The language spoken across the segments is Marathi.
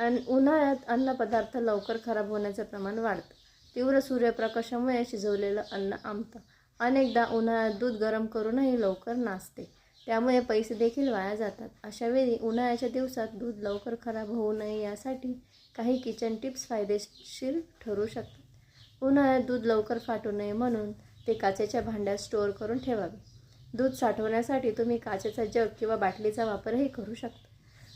आणि उन्हाळ्यात अन्नपदार्थ लवकर खराब होण्याचं प्रमाण वाढतं. तीव्र सूर्यप्रकाशामुळे शिजवलेलं अन्न आंबतं. अनेकदा उन्हाळ्यात दूध गरम करूनही लवकर नासते. त्यामुळे पैसे देखील वाया जातात. अशावेळी उन्हाळ्याच्या दिवसात दूध लवकर खराब होऊ नये यासाठी काही किचन टिप्स फायदेशीर ठरू शकतात. उन्हाळ्यात दूध लवकर फाटू नये म्हणून ते काचेच्या भांड्यात स्टोअर करून ठेवावे. दूध साठवण्यासाठी तुम्ही काचेचा जग किंवा बाटलीचा वापरही करू शकता.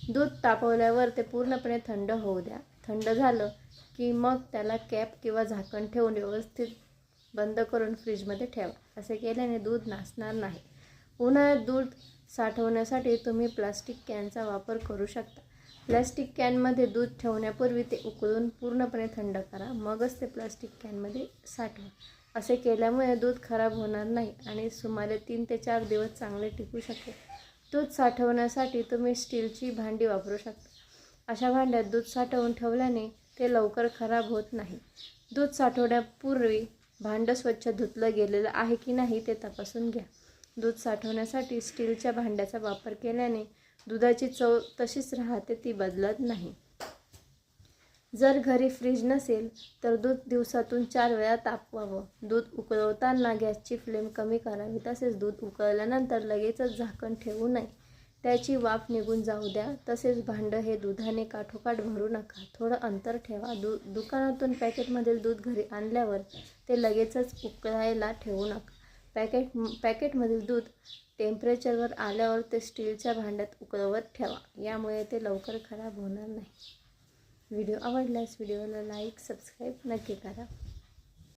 दूध तापवल्यावर ते पूर्णपणे थंड होऊ द्या. थंड झालं की मग त्याला कॅप किंवा झाकण ठेवून व्यवस्थित बंद करून फ्रीजमध्ये ठेवा. असे केल्याने दूध नासणार नाही. उन्हाळ्यात दूध साठवण्यासाठी तुम्ही प्लास्टिक कॅनचा वापर करू शकता. प्लास्टिक कॅनमध्ये दूध ठेवण्यापूर्वी ते उकळून पूर्णपणे थंड करा. मगच ते प्लास्टिक कॅनमध्ये साठवा. असे केल्यामुळे दूध खराब होणार नाही आणि सुमारे तीन ते चार दिवस चांगले टिकू शकते दूध साठवण्यासाठी तुम्ही स्टीलची भांडी वापरू शकता. अशा भांड्यात दूध साठवून ठेवल्याने ते लवकर खराब होत नाही. दूध साठवण्यापूर्वी भांडं स्वच्छ धुतलं गेलेलं आहे की नाही ते तपासून घ्या. दूध साठवण्यासाठी स्टीलच्या भांड्याचा वापर केल्याने दुधाची चव तशीच राहते ती बदलत नाही. जर घरी फ्रीज नसेल तर दूध दिवसातून चार वेळा तापवावं. दूध उकळवताना गॅसची फ्लेम कमी करावी तसेच दूध उकळल्यानंतर लगेचच झाकण ठेवू नये. त्याची वाफ निघून जाऊ द्या. तसेच भांडं हे दुधाने काठोकाठ भरू नका. थोडं अंतर ठेवा. दु दुकानातून पॅकेटमधील दूध घरी आणल्यावर ते लगेचच उकळायला ठेवू नका. पॅकेट पॅकेटमधील दूध टेम्परेचरवर आल्यावर ते स्टीलच्या भांड्यात उकळवत ठेवा. यामुळे ते लवकर खराब होणार नाही. व्हिडिओ आवडल्यास व्हिडिओला लाईक सबस्क्राईब नक्की करा.